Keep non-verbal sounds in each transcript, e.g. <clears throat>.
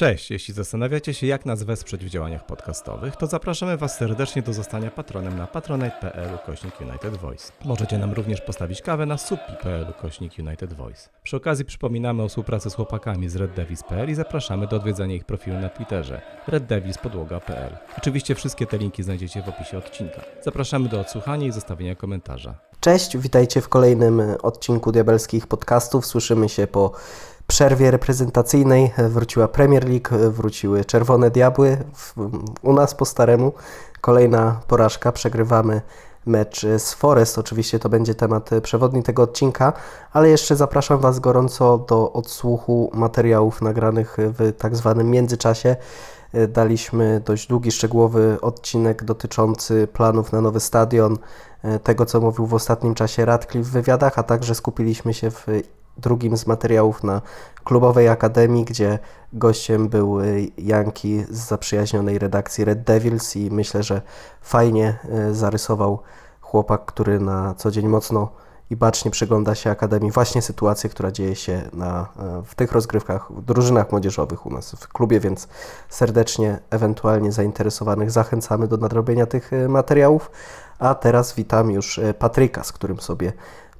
Cześć, jeśli zastanawiacie się jak nas wesprzeć w działaniach podcastowych, to zapraszamy Was serdecznie do zostania patronem na patronite.pl kośnik United Voice. Możecie nam również postawić kawę na supi.pl kośnik United Voice. Przy okazji przypominamy o współpracy z chłopakami z reddevis.pl i zapraszamy do odwiedzania ich profilu na Twitterze reddevispodłoga.pl. Oczywiście wszystkie te linki znajdziecie w opisie odcinka. Zapraszamy do odsłuchania i zostawienia komentarza. Cześć, witajcie w kolejnym odcinku Diabelskich Podcastów. Słyszymy się po przerwie reprezentacyjnej. Wróciła Premier League, wróciły Czerwone Diabły. U nas po staremu kolejna porażka. Przegrywamy mecz z Forest. Oczywiście to będzie temat przewodni tego odcinka, ale jeszcze zapraszam Was gorąco do odsłuchu materiałów nagranych w tak zwanym międzyczasie. Daliśmy dość długi, szczegółowy odcinek dotyczący planów na nowy stadion, tego co mówił w ostatnim czasie Radcliffe w wywiadach, a także skupiliśmy się w drugim z materiałów na klubowej akademii, gdzie gościem był e, Janki z zaprzyjaźnionej redakcji Red Devils i myślę, że fajnie e, zarysował chłopak, który na co dzień mocno i bacznie przygląda się Akademii właśnie sytuacji, która dzieje się na, e, w tych rozgrywkach, w drużynach młodzieżowych u nas w klubie, więc serdecznie ewentualnie zainteresowanych zachęcamy do nadrobienia tych materiałów. A teraz witam już Patryka, z którym sobie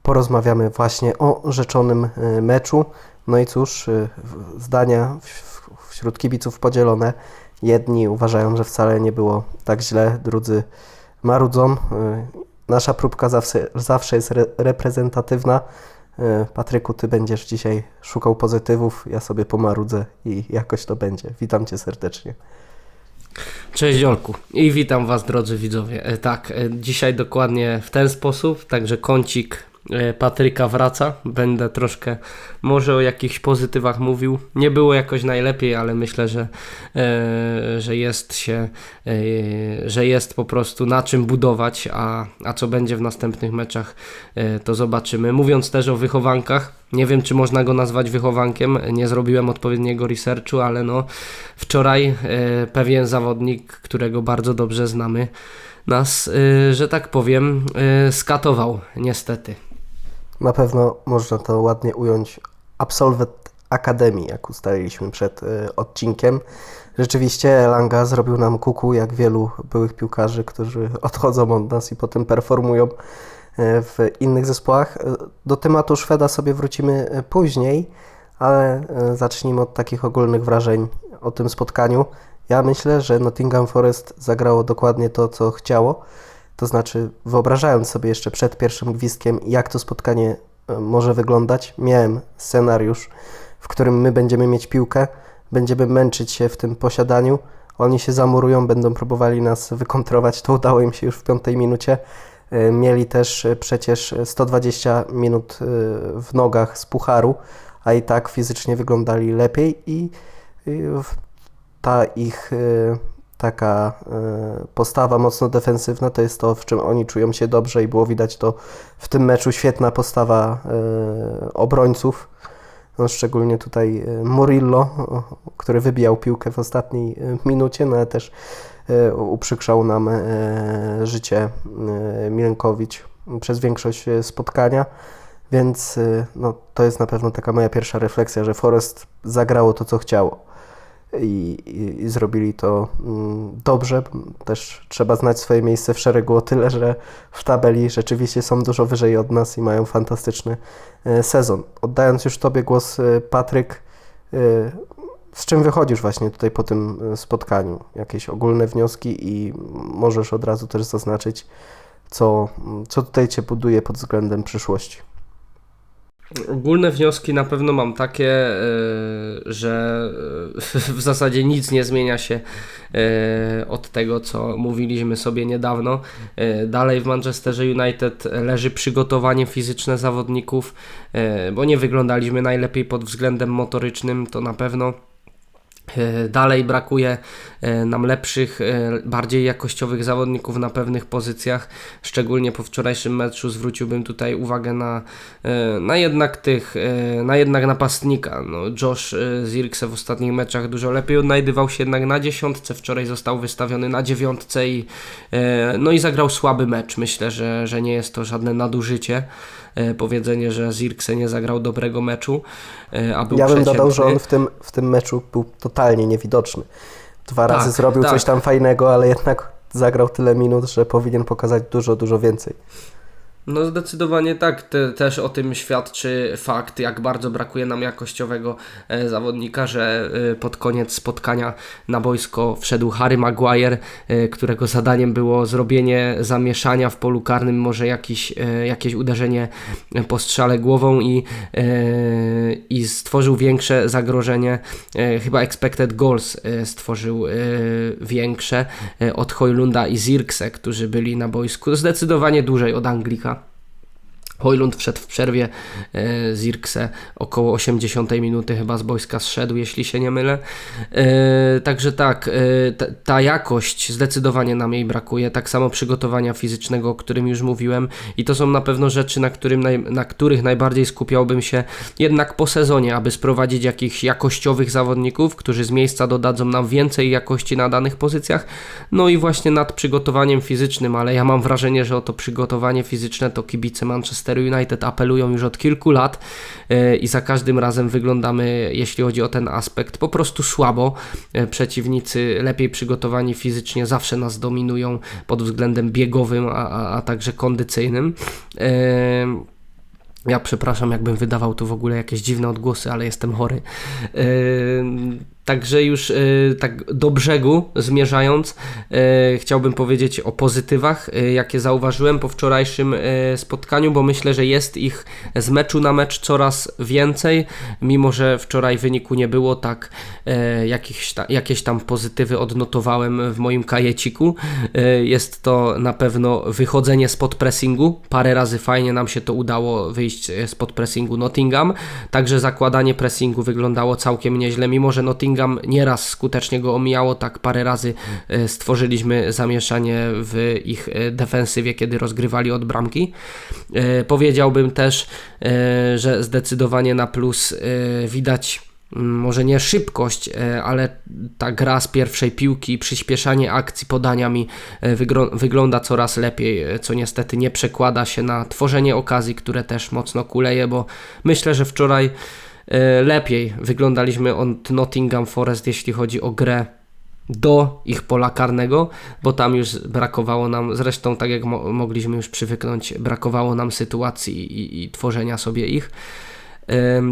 porozmawiamy właśnie o rzeczonym e, meczu. No i cóż, e, zdania wśród kibiców podzielone. Jedni uważają, że wcale nie było tak źle, drudzy marudzą. E, Nasza próbka zawsze, zawsze jest re, reprezentatywna. Patryku, ty będziesz dzisiaj szukał pozytywów, ja sobie pomarudzę i jakoś to będzie. Witam cię serdecznie. Cześć Jolku i witam Was drodzy widzowie. Tak, dzisiaj dokładnie w ten sposób, także kącik Patryka wraca. Będę troszkę może o jakichś pozytywach mówił. Nie było jakoś najlepiej, ale myślę, że, e, że jest się, e, że jest po prostu na czym budować, a, a co będzie w następnych meczach, e, to zobaczymy. Mówiąc też o wychowankach, nie wiem, czy można go nazwać wychowankiem, nie zrobiłem odpowiedniego researchu, ale no wczoraj e, pewien zawodnik, którego bardzo dobrze znamy, nas, e, że tak powiem, e, skatował, niestety. Na pewno można to ładnie ująć. Absolwent Akademii, jak ustaliliśmy przed y, odcinkiem. Rzeczywiście Langa zrobił nam kuku, jak wielu byłych piłkarzy, którzy <laughs> odchodzą od nas i potem performują y, w innych zespołach. Y, Do tematu Szweda sobie wrócimy y, później, ale zacznijmy od takich ogólnych wrażeń o tym spotkaniu. Ja myślę, że Nottingham Forest zagrało dokładnie to, co chciało. To znaczy, wyobrażając sobie jeszcze przed pierwszym gwizdkiem, jak to spotkanie e, może wyglądać, miałem scenariusz, w którym my będziemy mieć piłkę, będziemy męczyć się w tym posiadaniu, oni się zamurują, będą próbowali nas wykontrować. To udało im się już w piątej minucie. E, Mieli też e, przecież 120 minut w nogach z pucharu, a i tak fizycznie wyglądali lepiej i ta ich taka e, postawa mocno defensywna to jest to, w czym oni czują się dobrze i było widać to w tym meczu. Świetna postawa e, obrońców, no, szczególnie tutaj e, Murillo, który wybijał piłkę w ostatniej minucie, no ale też uprzykrzał nam życie Milenkowicz przez większość spotkania. Więc no, to jest na pewno taka moja pierwsza refleksja, że Forest zagrało to, co chciało i, i, zrobili to mm, dobrze. Też trzeba znać swoje miejsce w szeregu o tyle, że w tabeli rzeczywiście są dużo wyżej od nas i mają fantastyczny e, sezon. Oddając już Tobie głos, e, Patryk, e, z czym wychodzisz właśnie tutaj po tym spotkaniu? Jakieś ogólne wnioski i możesz od razu też zaznaczyć, co, co tutaj Cię buduje pod względem przyszłości. Ogólne wnioski na pewno mam takie, e, że e, <laughs> w zasadzie nic nie zmienia się e, od tego, co mówiliśmy sobie niedawno. Dalej w Manchesterze United leży przygotowanie fizyczne zawodników, bo nie wyglądaliśmy najlepiej pod względem motorycznym, to na pewno. E, Dalej brakuje e, nam lepszych, e, bardziej jakościowych zawodników na pewnych pozycjach. Szczególnie po wczorajszym meczu zwróciłbym tutaj uwagę na, na jednak tych, na jednak napastnika. No, Josh Zirkse w ostatnich meczach dużo lepiej odnajdywał się jednak na dziesiątce. Wczoraj został wystawiony na dziewiątce i, no i zagrał słaby mecz. Myślę, że, że nie jest to żadne nadużycie. E, powiedzenie, że Zirkse nie zagrał dobrego meczu, e, a był Ja bym dodał, że on w tym, w tym meczu był totalnie niewidoczny. Dwa Tak, razy zrobił tak. coś tam fajnego, ale jednak zagrał tyle minut, że powinien pokazać dużo, dużo więcej. No zdecydowanie tak. Te, też o tym świadczy fakt, jak bardzo brakuje nam jakościowego e, zawodnika, że e, pod koniec spotkania na boisko wszedł Harry Maguire, e, którego zadaniem było zrobienie zamieszania w polu karnym, może jakiś, e, jakieś uderzenie po strzale głową i, e, i stworzył większe zagrożenie. E, chyba expected goals stworzył większe od Hojlunda i Zirkse, którzy byli na boisku zdecydowanie dłużej od Anglika. Hojlund wszedł w przerwie, e, Zirkse około 80 minuty chyba z boiska zszedł, jeśli się nie mylę. E, także tak, e, ta, jakość zdecydowanie nam jej brakuje, tak samo przygotowania fizycznego, o którym już mówiłem i to są na pewno rzeczy, na, którym na których najbardziej skupiałbym się jednak po sezonie, aby sprowadzić jakichś jakościowych zawodników, którzy z miejsca dodadzą nam więcej jakości na danych pozycjach, no i właśnie nad przygotowaniem fizycznym, ale ja mam wrażenie, że o to przygotowanie fizyczne to kibice Manchester United apelują już od kilku lat e, i za każdym razem wyglądamy, jeśli chodzi o ten aspekt, po prostu słabo. E, Przeciwnicy lepiej przygotowani fizycznie zawsze nas dominują pod względem biegowym, a, a, a także kondycyjnym. E, ja przepraszam, jakbym wydawał tu w ogóle jakieś dziwne odgłosy, ale jestem chory. Yy, Także już yy, tak do brzegu zmierzając, yy, chciałbym powiedzieć o pozytywach, yy, jakie zauważyłem po wczorajszym spotkaniu, bo myślę, że jest ich z meczu na mecz coraz więcej, mimo że wczoraj wyniku nie było, tak yy, jakieś, ta, jakieś tam pozytywy odnotowałem w moim kajeciku. Jest to na pewno wychodzenie spod pressingu. Parę razy fajnie nam się to udało wyjść spod pressingu Nottingham. Także zakładanie pressingu wyglądało całkiem nieźle, mimo że Nottingham nieraz skutecznie go omijało, tak parę razy e, stworzyliśmy zamieszanie w ich e, defensywie, kiedy rozgrywali od bramki. E, Powiedziałbym też, że zdecydowanie na plus widać może nie szybkość, ale ta gra z pierwszej piłki, przyspieszanie akcji podaniami wygląda coraz lepiej, co niestety nie przekłada się na tworzenie okazji, które też mocno kuleje, bo myślę, że wczoraj lepiej wyglądaliśmy od Nottingham Forest, jeśli chodzi o grę do ich pola karnego, bo tam już brakowało nam, zresztą tak jak mo- mogliśmy już przywyknąć, brakowało nam sytuacji i, i tworzenia sobie ich.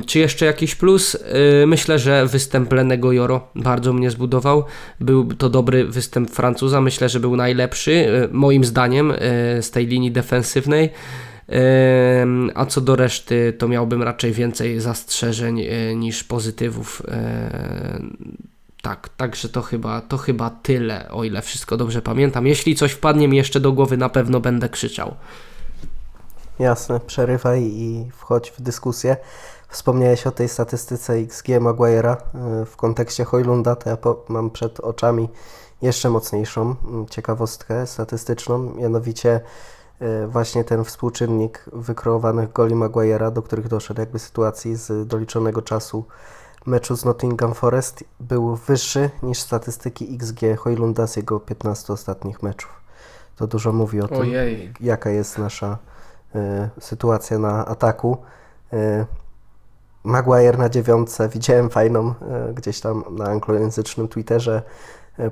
Czy jeszcze jakiś plus? Yy, Myślę, że występ Lenego Joro bardzo mnie zbudował. Był to dobry występ Francuza. Myślę, że był najlepszy, yy, moim zdaniem, z tej linii defensywnej. A co do reszty, to miałbym raczej więcej zastrzeżeń yy, niż pozytywów. Yy, Tak, także to chyba, to chyba tyle, o ile wszystko dobrze pamiętam. Jeśli coś wpadnie mi jeszcze do głowy, na pewno będę krzyczał. Jasne, przerywaj i wchodź w dyskusję. Wspomniałeś o tej statystyce XG Maguire'a y, w kontekście Hojlunda, to ja mam przed oczami jeszcze mocniejszą ciekawostkę statystyczną, mianowicie właśnie ten współczynnik wykreowanych goli Maguire'a, do których doszedł jakby sytuacji z doliczonego czasu meczu z Nottingham Forest był wyższy niż statystyki XG Hojlunda z jego 15 ostatnich meczów. To dużo mówi o tym Ojej. jaka jest nasza y, sytuacja na ataku. Y, Maguire na dziewiątce, widziałem fajną y, gdzieś tam na anglojęzycznym Twitterze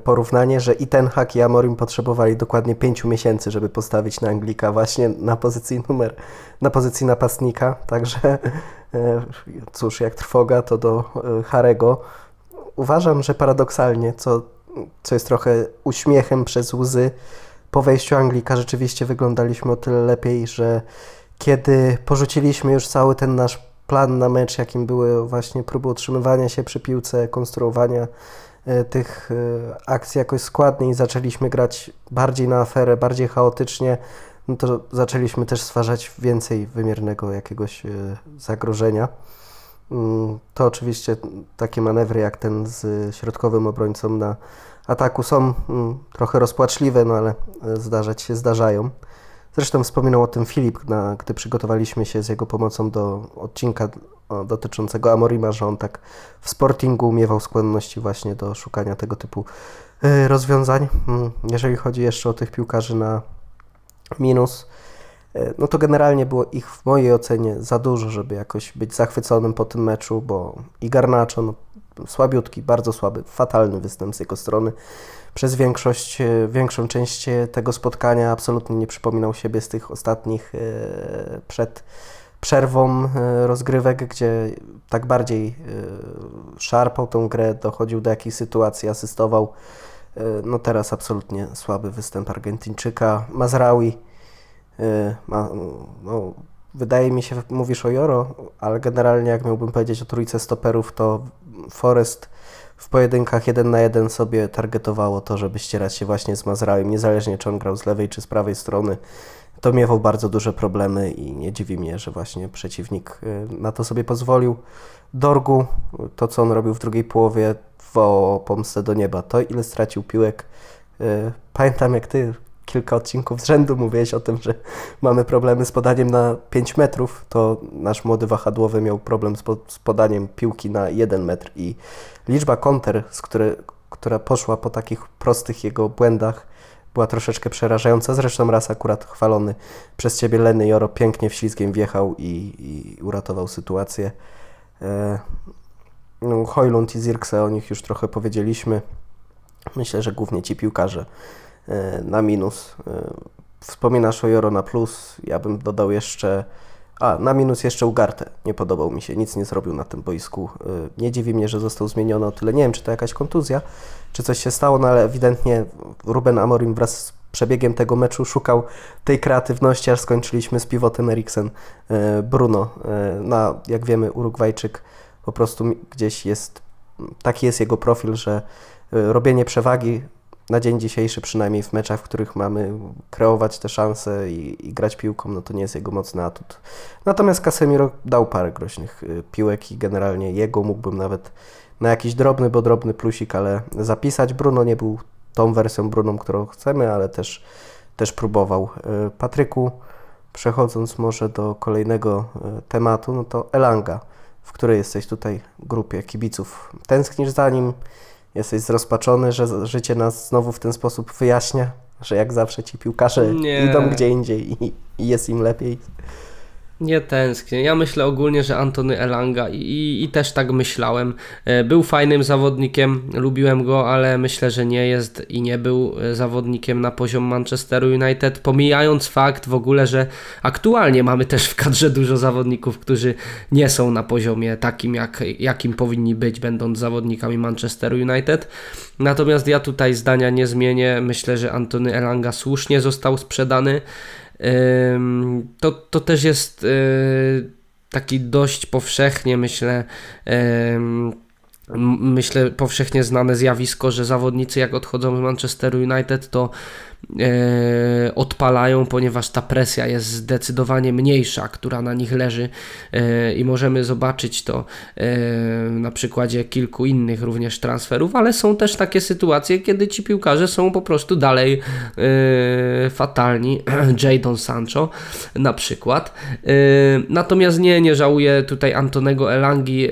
porównanie, że i ten Hak i Amorim potrzebowali dokładnie pięciu miesięcy, żeby postawić na Anglika właśnie na pozycji numer, na pozycji napastnika, także y, cóż, jak trwoga to do y, Harego. Uważam, że paradoksalnie, co, co jest trochę uśmiechem przez łzy, po wejściu Anglika rzeczywiście wyglądaliśmy o tyle lepiej, że kiedy porzuciliśmy już cały ten nasz plan na mecz, jakim były właśnie próby utrzymywania się przy piłce, konstruowania e, tych e, akcji jakoś składnie i zaczęliśmy grać bardziej na aferę, bardziej chaotycznie, no to zaczęliśmy też stwarzać więcej wymiernego jakiegoś e, zagrożenia. Mm, To oczywiście takie manewry jak ten z środkowym obrońcą na ataku są mm, trochę rozpaczliwe, no ale e, zdarzać się zdarzają. Zresztą wspominał o tym Filip, na, gdy przygotowaliśmy się z jego pomocą do odcinka dotyczącego Amorima, że on tak w sportingu miewał skłonności właśnie do szukania tego typu e, rozwiązań. Mm, Jeżeli chodzi jeszcze o tych piłkarzy na minus, e, no to generalnie było ich w mojej ocenie za dużo, żeby jakoś być zachwyconym po tym meczu, bo i Garnacho, no, słabiutki, bardzo słaby, fatalny występ z jego strony. Przez większość, e, większą część tego spotkania absolutnie nie przypominał siebie z tych ostatnich przed przerwą e, rozgrywek, gdzie tak bardziej e, szarpał tą grę, dochodził do jakichś sytuacji, asystował. E, No teraz absolutnie słaby występ Argentyńczyka. Mazraoui ma, no, wydaje mi się, mówisz o Joro, ale generalnie jak miałbym powiedzieć o trójce stoperów, to Forest w pojedynkach jeden na jeden sobie targetowało to, żeby ścierać się właśnie z Mazraoui, niezależnie czy on grał z lewej czy z prawej strony. To miewał bardzo duże problemy i nie dziwi mnie, że właśnie przeciwnik y, na to sobie pozwolił. Dorgu, to co on robił w drugiej połowie, wołał pomstę do nieba. To ile stracił piłek. y, Pamiętam jak ty kilka odcinków z rzędu mówiłeś o tym, że mamy problemy z podaniem na 5 metrów, to nasz młody wahadłowy miał problem z podaniem piłki na 1 metr i liczba konter, z które, która poszła po takich prostych jego błędach, była troszeczkę przerażająca. Zresztą raz akurat chwalony przez ciebie Lenny Joro pięknie wślizgiem wjechał i, i uratował sytuację. E, no, Hojlund i Zirkse, o nich już trochę powiedzieliśmy. Myślę, że głównie ci piłkarze e, na minus. E, Wspominasz o Joro na plus. Ja bym dodał jeszcze. A, na minus jeszcze Ugarte. Nie podobał mi się, nic nie zrobił na tym boisku. E, Nie dziwi mnie, że został zmieniony o tyle. Nie wiem, czy to jakaś kontuzja, czy coś się stało, no ale ewidentnie Ruben Amorim wraz z przebiegiem tego meczu szukał tej kreatywności, aż skończyliśmy z pivotem Eriksen e, Bruno. E, Na, jak wiemy, Urugwajczyk po prostu gdzieś jest, taki jest jego profil, że e, robienie przewagi na dzień dzisiejszy, przynajmniej w meczach, w których mamy kreować te szanse i, i grać piłką, no to nie jest jego mocny atut. Natomiast Casemiro dał parę groźnych piłek i generalnie jego mógłbym nawet na jakiś drobny, bo drobny plusik, ale zapisać. Bruno nie był tą wersją Bruną, którą chcemy, ale też, też próbował. Y, Patryku, przechodząc może do kolejnego y, tematu, no to Elanga, w której jesteś tutaj grupie kibiców. Tęsknisz za nim? Jesteś zrozpaczony, że życie nas znowu w ten sposób wyjaśnia, że jak zawsze ci piłkarze Nie. idą gdzie indziej i, i jest im lepiej. Nie tęsknię. Ja myślę ogólnie, że Antony Elanga i, i, też tak myślałem. E, Był fajnym zawodnikiem, lubiłem go, ale myślę, że nie jest i nie był e, zawodnikiem na poziom Manchesteru United. Pomijając fakt w ogóle, że aktualnie mamy też w kadrze dużo zawodników, którzy nie są na poziomie takim, jak, jakim powinni być, będąc zawodnikami Manchesteru United. Natomiast ja tutaj zdania nie zmienię. Myślę, że Antony Elanga słusznie został sprzedany. To, to też jest y, taki dość powszechnie, myślę, myślę, powszechnie znane zjawisko, że zawodnicy jak odchodzą z Manchesteru United, to e, odpalają, ponieważ ta presja jest zdecydowanie mniejsza, która na nich leży e, i możemy zobaczyć to e, na przykładzie kilku innych również transferów, ale są też takie sytuacje, kiedy ci piłkarze są po prostu dalej fatalni. <clears throat> Jadon Sancho na przykład. Natomiast nie, nie żałuję tutaj Antonego Elangi,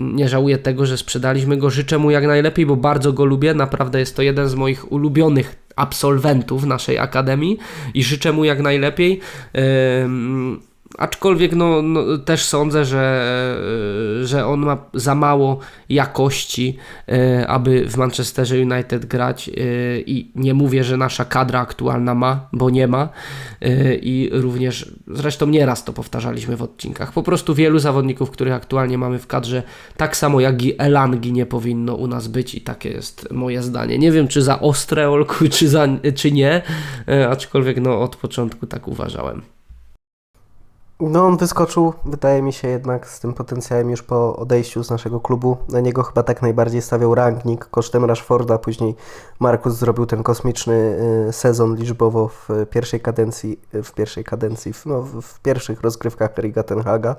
nie żałuję tego, że sprzedaliśmy go. Życzę mu jak najlepiej, bo bardzo go lubię. Naprawdę jest to jeden z moich ulubionych absolwentów naszej akademii i życzę mu jak najlepiej. Ym, Aczkolwiek no, no, też sądzę, że, e, że on ma za mało jakości, e, aby w Manchesterze United grać e, i nie mówię, że nasza kadra aktualna ma, bo nie ma i również, zresztą nieraz to powtarzaliśmy w odcinkach, po prostu wielu zawodników, których aktualnie mamy w kadrze, tak samo jak i Elangi nie powinno u nas być i takie jest moje zdanie. Nie wiem, czy za ostre, Olku, czy, za, czy nie, aczkolwiek no, od początku tak uważałem. No on wyskoczył, wydaje mi się jednak z tym potencjałem już po odejściu z naszego klubu. Na niego chyba tak najbardziej stawiał rangnik kosztem Rashforda, później Markus zrobił ten kosmiczny y, sezon liczbowo w pierwszej kadencji, w pierwszej kadencji, no, w pierwszych rozgrywkach Riga Ten Haga.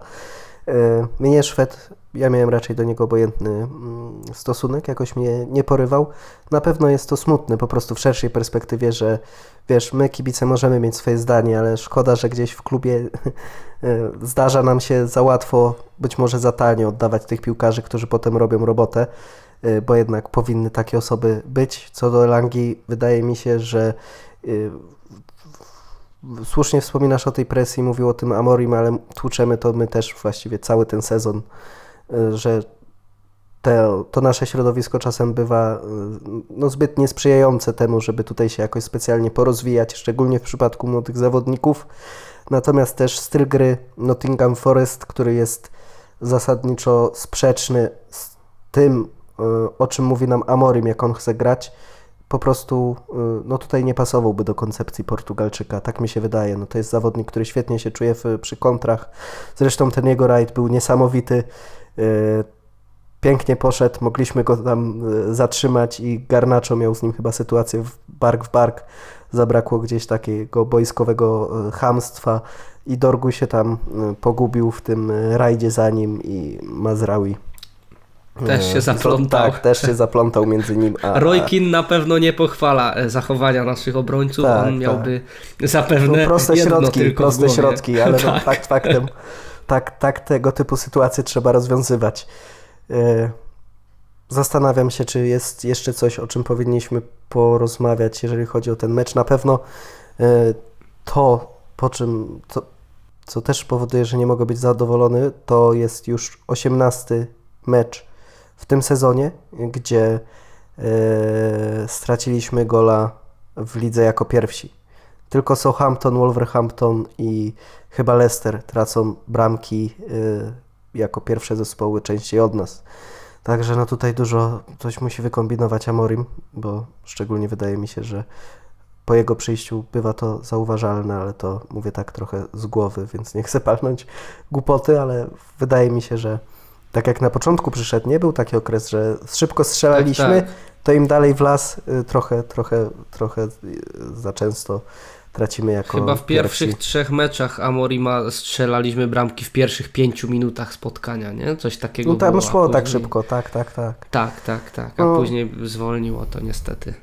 Y, Mnie Szwed, ja miałem raczej do niego obojętny mm, stosunek, jakoś mnie nie porywał. Na pewno jest to smutne, po prostu w szerszej perspektywie, że wiesz, my kibice możemy mieć swoje zdanie, ale szkoda, że gdzieś w klubie y, <laughs> zdarza nam się za łatwo, być może za tanie oddawać tych piłkarzy, którzy potem robią robotę, y, bo jednak powinny takie osoby być. Co do Langi, wydaje mi się, że słusznie wspominasz o tej presji, mówił o tym Amorim, ale tłuczemy to my też właściwie cały ten sezon, y, że te, to nasze środowisko czasem bywa y, no, zbyt niesprzyjające temu, żeby tutaj się jakoś specjalnie porozwijać, szczególnie w przypadku młodych zawodników. Natomiast też styl gry Nottingham Forest, który jest zasadniczo sprzeczny z tym, y, o czym mówi nam Amorim, jak on chce grać, po prostu y, no tutaj nie pasowałby do koncepcji Portugalczyka, tak mi się wydaje. No to jest zawodnik, który świetnie się czuje w, przy kontrach. Zresztą ten jego rajd był niesamowity. y, Pięknie poszedł, mogliśmy go tam y, zatrzymać i Garnacho miał z nim chyba sytuację w bark w bark. Zabrakło gdzieś takiego boiskowego chamstwa i Dorgu się tam pogubił w tym rajdzie za nim i Mazraoui. Też się y, zaplątał. Tak, też się zaplątał między nim a... <laughs> Roy Keane na pewno nie pochwala e, zachowania naszych obrońców, Tak, on miałby zapewne No, proste środki, proste środki, <laughs> ale no, Tak. fakt faktem, tak, tak tego typu sytuacje trzeba rozwiązywać. E, Zastanawiam się, czy jest jeszcze coś, o czym powinniśmy porozmawiać, jeżeli chodzi o ten mecz. Na pewno e, to, po czym, to, co też powoduje, że nie mogę być zadowolony, to jest już 18 mecz w tym sezonie, gdzie e, straciliśmy gola w lidze jako pierwsi. Tylko Southampton, Wolverhampton i chyba Leicester tracą bramki y, jako pierwsze zespoły częściej od nas. Także no tutaj dużo coś musi wykombinować Amorim, bo szczególnie wydaje mi się, że po jego przyjściu bywa to zauważalne, ale to mówię tak trochę z głowy, więc nie chcę palnąć głupoty, ale wydaje mi się, że tak jak na początku przyszedł, nie był taki okres, że szybko strzelaliśmy, Tak, tak. to im dalej w las y, trochę, trochę, trochę y, za często tracimy jako Chyba w pierwsi. pierwszych trzech meczach Amorima strzelaliśmy bramki w pierwszych pięciu minutach spotkania, nie? Coś takiego No tam było, szło tak później- szybko, tak, tak, tak. Tak, tak, tak, a No. później zwolniło to niestety.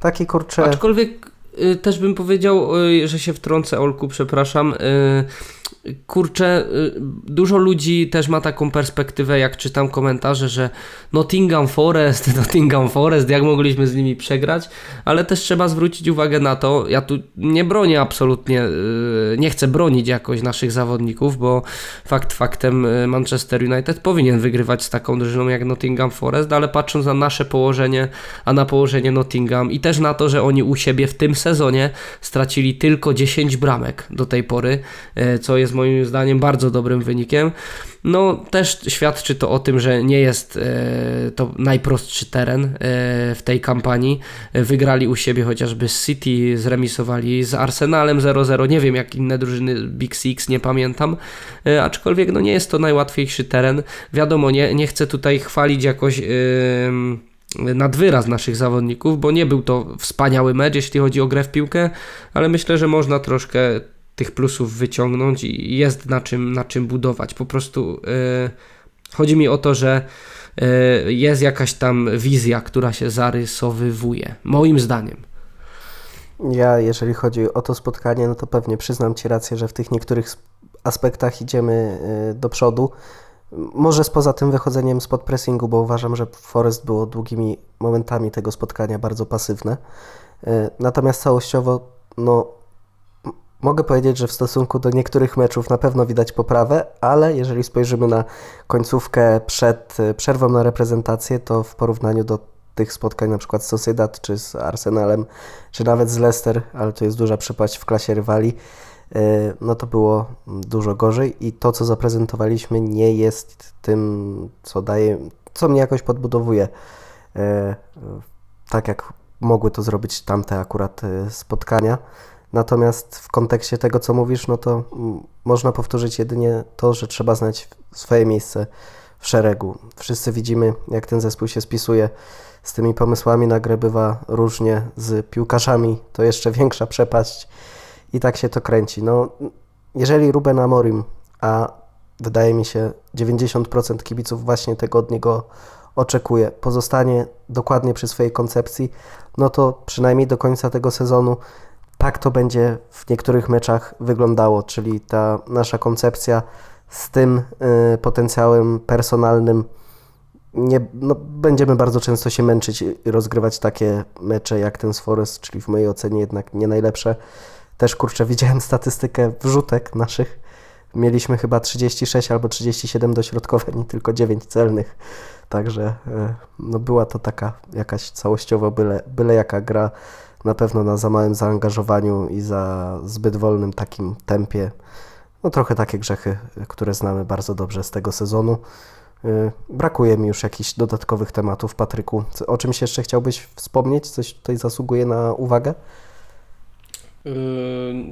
Taki kurczę, Aczkolwiek y, też bym powiedział, y, że się wtrącę, Olku, przepraszam. Y, kurczę, y, dużo ludzi też ma taką perspektywę, jak czytam komentarze, że Nottingham Forest, <laughs> Nottingham Forest, jak mogliśmy z nimi przegrać, ale też trzeba zwrócić uwagę na to, ja tu nie bronię absolutnie, y, nie chcę bronić jakoś naszych zawodników, bo fakt faktem y, Manchester United powinien wygrywać z taką drużyną jak Nottingham Forest, ale patrząc na nasze położenie, a na położenie Nottingham i też na to, że oni u siebie w tym sezonie stracili tylko 10 bramek do tej pory, co jest moim zdaniem bardzo dobrym wynikiem. No, też świadczy to o tym, że nie jest e, to najprostszy teren e, w tej kampanii. E, Wygrali u siebie chociażby z City, zremisowali z Arsenalem 0-0. Nie wiem jak inne drużyny Big Six, nie pamiętam. E, aczkolwiek no nie jest to najłatwiejszy teren. Wiadomo, nie, nie chcę tutaj chwalić jakoś. ym, nad wyraz naszych zawodników, bo nie był to wspaniały mecz, jeśli chodzi o grę w piłkę, ale myślę, że można troszkę tych plusów wyciągnąć i jest na czym, na czym budować. Po prostu yy, chodzi mi o to, że yy, jest jakaś tam wizja, która się zarysowywuje, moim zdaniem. ja jeżeli chodzi o to spotkanie, no to pewnie przyznam Ci rację, że w tych niektórych sp- aspektach idziemy y, do przodu. Może spoza tym wychodzeniem spod pressingu, bo uważam, że Forest było długimi momentami tego spotkania bardzo pasywne. Y, Natomiast całościowo, no mogę powiedzieć, że w stosunku do niektórych meczów na pewno widać poprawę, ale jeżeli spojrzymy na końcówkę przed y, przerwą na reprezentację, to w porównaniu do tych spotkań na przykład z Sociedad, czy z Arsenalem, czy nawet z Leicester, ale to jest duża przepaść w klasie rywali, y, no to było dużo gorzej i to, co zaprezentowaliśmy nie jest tym, co daje, co mnie jakoś podbudowuje, y, tak jak mogły to zrobić tamte akurat spotkania. Natomiast w kontekście tego, co mówisz, no to mm, można powtórzyć jedynie to, że trzeba znać swoje miejsce w szeregu. Wszyscy widzimy, jak ten zespół się spisuje z tymi pomysłami na grę bywa różnie, z piłkarzami to jeszcze <laughs> większa przepaść i tak się to kręci. No, jeżeli Ruben Amorim, a wydaje mi się 90% kibiców właśnie tego od niego oczekuje, pozostanie dokładnie przy swojej koncepcji, no to przynajmniej do końca tego sezonu tak to będzie w niektórych meczach wyglądało, czyli ta nasza koncepcja z tym y, potencjałem personalnym nie, no, będziemy bardzo często się męczyć i rozgrywać takie mecze jak ten z Forest, czyli w mojej ocenie jednak nie najlepsze. też kurczę, <laughs> widziałem statystykę wrzutek naszych. Mieliśmy chyba 36 albo 37 dośrodkowań i tylko 9 celnych. Także e, no była to taka jakaś całościowo byle, byle jaka gra. Na pewno na za małym zaangażowaniu i za zbyt wolnym takim tempie. No trochę takie grzechy, które znamy bardzo dobrze z tego sezonu. Y, Brakuje mi już jakichś dodatkowych tematów, Patryku. O czymś jeszcze chciałbyś wspomnieć? Coś tutaj zasługuje na uwagę? Yy,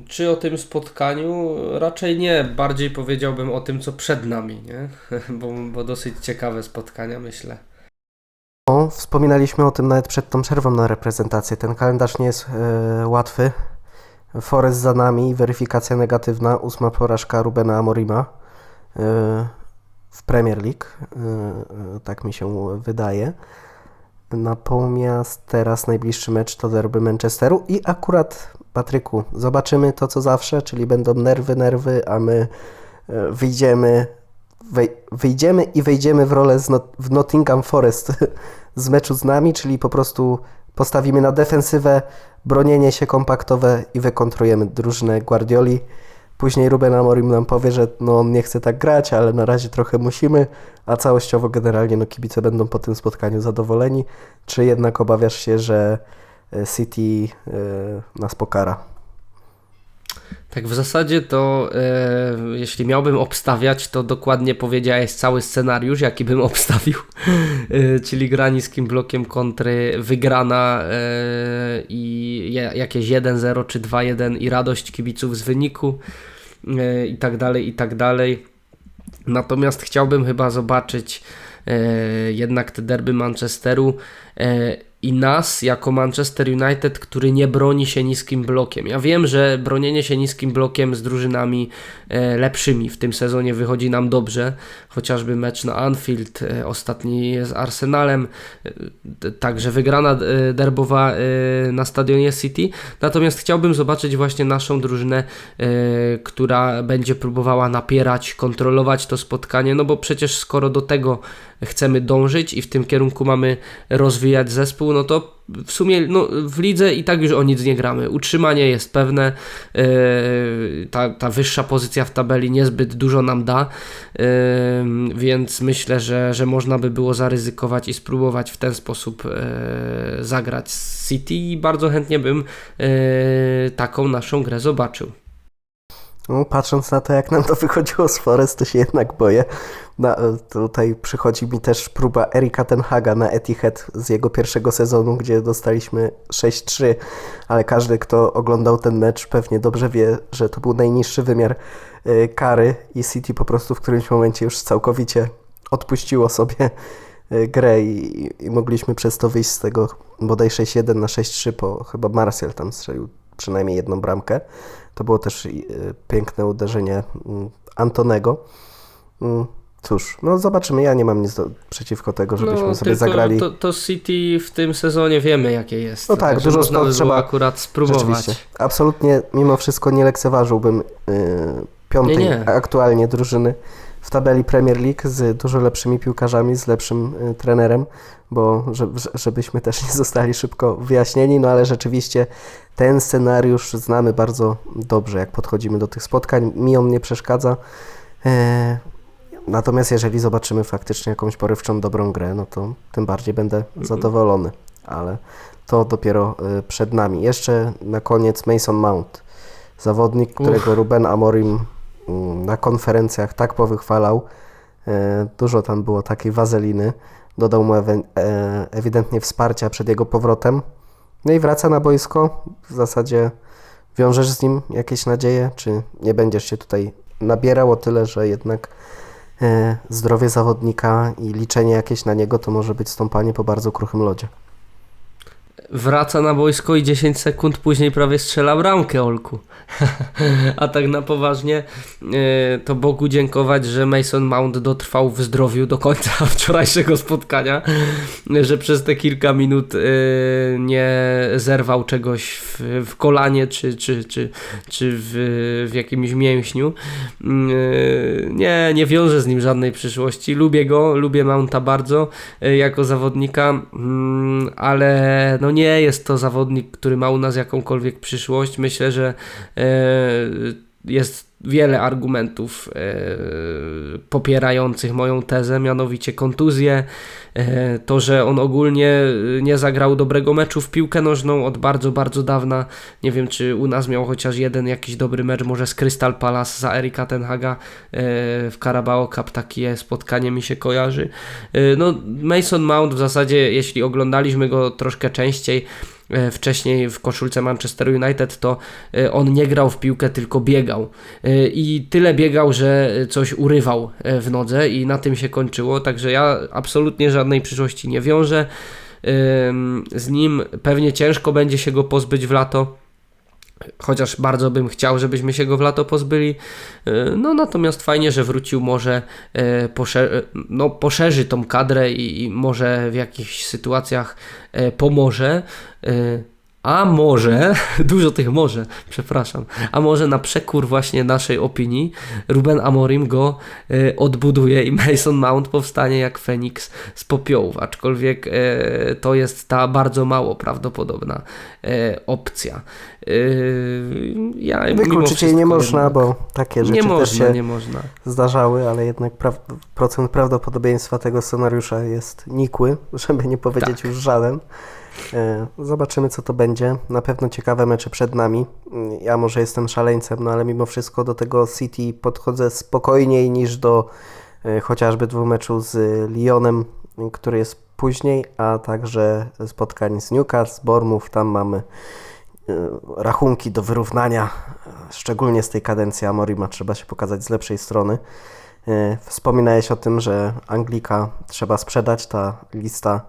Czy o tym spotkaniu? Raczej nie. Bardziej powiedziałbym o tym, co przed nami, nie? <laughs> Bo, bo dosyć ciekawe spotkania, myślę. Wspominaliśmy o tym nawet przed tą przerwą na reprezentację. Ten kalendarz nie jest e, łatwy. Forest za nami, weryfikacja negatywna, ósma porażka Rubena Amorima e, w Premier League. E, tak mi się wydaje. Natomiast teraz najbliższy mecz to derby Manchesteru i akurat Patryku, zobaczymy to co zawsze, czyli będą nerwy, nerwy, a my wyjdziemy, wyjdziemy i wejdziemy w rolę not, w Nottingham Forest <laughs> z meczu z nami, czyli po prostu postawimy na defensywę, bronienie się kompaktowe i wykontrujemy drużynę Guardioli. Później Ruben Amorim nam powie, że no on nie chce tak grać, ale na razie trochę musimy, a całościowo generalnie no kibice będą po tym spotkaniu zadowoleni. Czy jednak obawiasz się, że e, City e, nas pokara? Tak w zasadzie to e, jeśli miałbym obstawiać, to dokładnie powiedziałeś cały scenariusz, jaki bym <laughs> obstawił, e, czyli gra niskim blokiem kontry, wygrana e, i ja- jakieś 1-0 czy 2-1 i radość kibiców z wyniku e, i tak dalej, i tak dalej. Natomiast chciałbym chyba zobaczyć e, jednak te derby Manchesteru e, i nas jako Manchester United, który nie broni się niskim blokiem. Ja wiem, że bronienie się niskim blokiem z drużynami e, lepszymi w tym sezonie wychodzi nam dobrze, chociażby mecz na Anfield, e, ostatni z Arsenalem, e, także wygrana derbowa na stadionie City. Natomiast chciałbym zobaczyć właśnie naszą drużynę, która będzie próbowała napierać, kontrolować to spotkanie, no bo przecież skoro do tego chcemy dążyć i w tym kierunku mamy rozwijać zespół, no to w sumie no, w lidze i tak już o nic nie gramy. Utrzymanie jest pewne, yy, ta, ta wyższa pozycja w tabeli niezbyt dużo nam da, yy, więc myślę, że, że można by było zaryzykować i spróbować w ten sposób yy, zagrać z City i bardzo chętnie bym taką naszą grę zobaczył. No, patrząc na to, jak nam to wychodziło z Forest, to się jednak boję. Tutaj przychodzi mi też próba Erika Tenhaga na Etihad z jego pierwszego sezonu, gdzie dostaliśmy 6-3, ale każdy, kto oglądał ten mecz, pewnie dobrze wie, że to był najniższy wymiar y, kary i City po prostu w którymś momencie już całkowicie odpuściło sobie y, grę i, i mogliśmy przez to wyjść z tego bodaj 6-1 na 6-3, bo chyba Martial tam strzelił przynajmniej jedną bramkę. To było też y, piękne uderzenie mm, Antonego. Mm, Cóż, no zobaczymy. Ja nie mam nic do, przeciwko tego, żebyśmy sobie tylko zagrali. To, to City w tym sezonie wiemy, jakie jest. No tak, dużo można by trzeba- akurat spróbować. Rzeczywiście. Absolutnie, mimo wszystko nie lekceważyłbym y, piątej Nie, nie. aktualnie drużyny w tabeli Premier League z dużo lepszymi piłkarzami, z lepszym y, trenerem, bo żeby, żebyśmy też nie zostali szybko wyjaśnieni, no ale rzeczywiście ten scenariusz znamy bardzo dobrze, jak podchodzimy do tych spotkań. Mi on nie przeszkadza. E, Natomiast jeżeli zobaczymy faktycznie jakąś porywczą, dobrą grę, no to tym bardziej będę zadowolony. Ale to dopiero y, przed nami. Jeszcze na koniec Mason Mount. Zawodnik, którego Ruben Amorim na konferencjach tak powychwalał. E, Dużo tam było takiej wazeliny. Dodał mu e, ewidentnie wsparcia przed jego powrotem. No i wraca na boisko. W zasadzie wiążesz z nim jakieś nadzieje, czy nie będziesz się tutaj nabierał o tyle, że jednak e, zdrowie zawodnika i liczenie jakieś na niego to może być stąpanie po bardzo kruchym lodzie. Wraca na boisko i 10 sekund później prawie strzela bramkę Olku. <laughs> A tak na poważnie e, to Bogu dziękować, że Mason Mount dotrwał w zdrowiu do końca <laughs> wczorajszego spotkania, że przez te kilka minut e, nie zerwał czegoś w, kolanie czy, czy, czy, czy w, w jakimś mięśniu. Mm, e, Nie, nie wiążę z nim żadnej przyszłości. Lubię go, lubię Mounta bardzo jako zawodnika, mm, ale no nie jest to zawodnik, który ma u nas jakąkolwiek przyszłość. Myślę, że e, jest wiele argumentów e, popierających moją tezę, mianowicie kontuzje, e, to, że on ogólnie e, nie zagrał dobrego meczu w piłkę nożną od bardzo, bardzo dawna. Nie wiem, czy u nas miał chociaż jeden jakiś dobry mecz, może z Crystal Palace za Erika Tenhaga e, w Carabao Cup, takie spotkanie mi się kojarzy. No, Mason Mount w zasadzie, jeśli oglądaliśmy go troszkę częściej, wcześniej w koszulce Manchester United, to e, on nie grał w piłkę, tylko biegał. E, I tyle biegał, że coś urywał e, w nodze i na tym się kończyło. Także ja absolutnie żadnej przyszłości nie wiążę. Z nim pewnie ciężko będzie się go pozbyć w lato. Chociaż bardzo bym chciał, żebyśmy się go w lato pozbyli. Yy, No natomiast fajnie, że wrócił, może e, posze- no, poszerzy tą kadrę i, i może w jakichś sytuacjach e, pomoże. A może, <laughs> dużo tych może, przepraszam, a może na przekór właśnie naszej opinii Ruben Amorim go e, odbuduje i <laughs> Mason Mount powstanie jak Feniks z popiołów, aczkolwiek e, to jest ta bardzo mało prawdopodobna e, opcja. Ja Wykluczyć jej nie można, jednak- bo takie rzeczy nie też można, się nie można. zdarzały, ale jednak pra- procent prawdopodobieństwa tego scenariusza jest nikły, żeby nie powiedzieć Tak. już żaden. E, Zobaczymy, co to będzie. Na pewno ciekawe mecze przed nami. Ja może jestem szaleńcem, no ale mimo wszystko do tego City podchodzę spokojniej niż do e, chociażby dwóch meczów z Lyonem, który jest później, a także spotkań z Newcastle, z Bournemouth. Tam mamy e, rachunki do wyrównania, szczególnie z tej kadencji Amorima trzeba się pokazać z lepszej strony. Wspominałeś o tym, że Anglika trzeba sprzedać, ta lista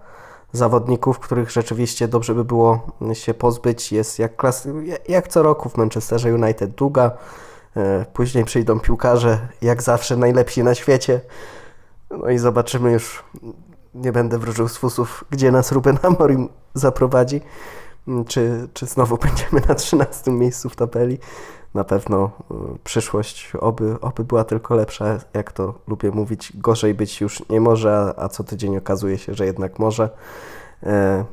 zawodników, których rzeczywiście dobrze by było się pozbyć, jest jak, klas- jak co roku w Manchesterze United długa. E, Później przyjdą piłkarze, jak zawsze najlepsi na świecie. No i zobaczymy już, nie będę wróżył z fusów, gdzie nas Ruben Amorim zaprowadzi. Czy, czy znowu będziemy na 13 miejscu w tabeli? Na pewno y, przyszłość oby, oby była tylko lepsza, jak to lubię mówić. Gorzej być już nie może, a, a co tydzień okazuje się, że jednak może. E,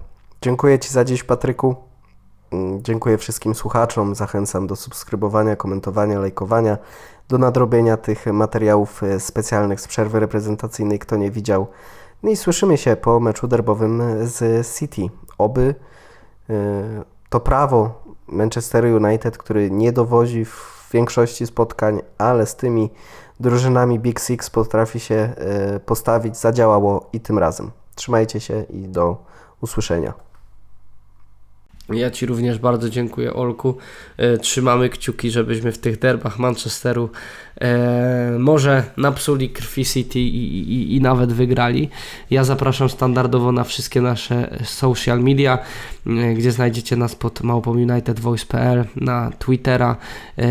dziękuję Ci za dziś, Patryku. Mm, Dziękuję wszystkim słuchaczom. Zachęcam do subskrybowania, komentowania, lajkowania, do nadrobienia tych materiałów e, specjalnych z przerwy reprezentacyjnej, kto nie widział. No i słyszymy się po meczu derbowym z City. Oby e, to prawo Manchester United, który nie dowozi w większości spotkań, ale z tymi drużynami Big Six potrafi się e, postawić, zadziałało i tym razem. Trzymajcie się i do usłyszenia. Ja Ci również bardzo dziękuję, Olku. E, Trzymamy kciuki, żebyśmy w tych derbach Manchesteru e, może napsuli krwi City i, i, i nawet wygrali. Ja zapraszam standardowo na wszystkie nasze social media, e, gdzie znajdziecie nas pod małpą unitedvoice.pl, na Twittera, e,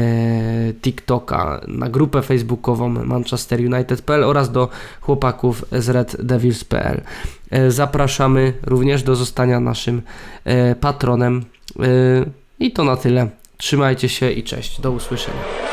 TikToka, na grupę facebookową Manchester United.pl oraz do chłopaków z Red Devils.pl. E, Zapraszamy również do zostania naszym e, patronem. E, I to na tyle. Trzymajcie się i cześć. Do usłyszenia.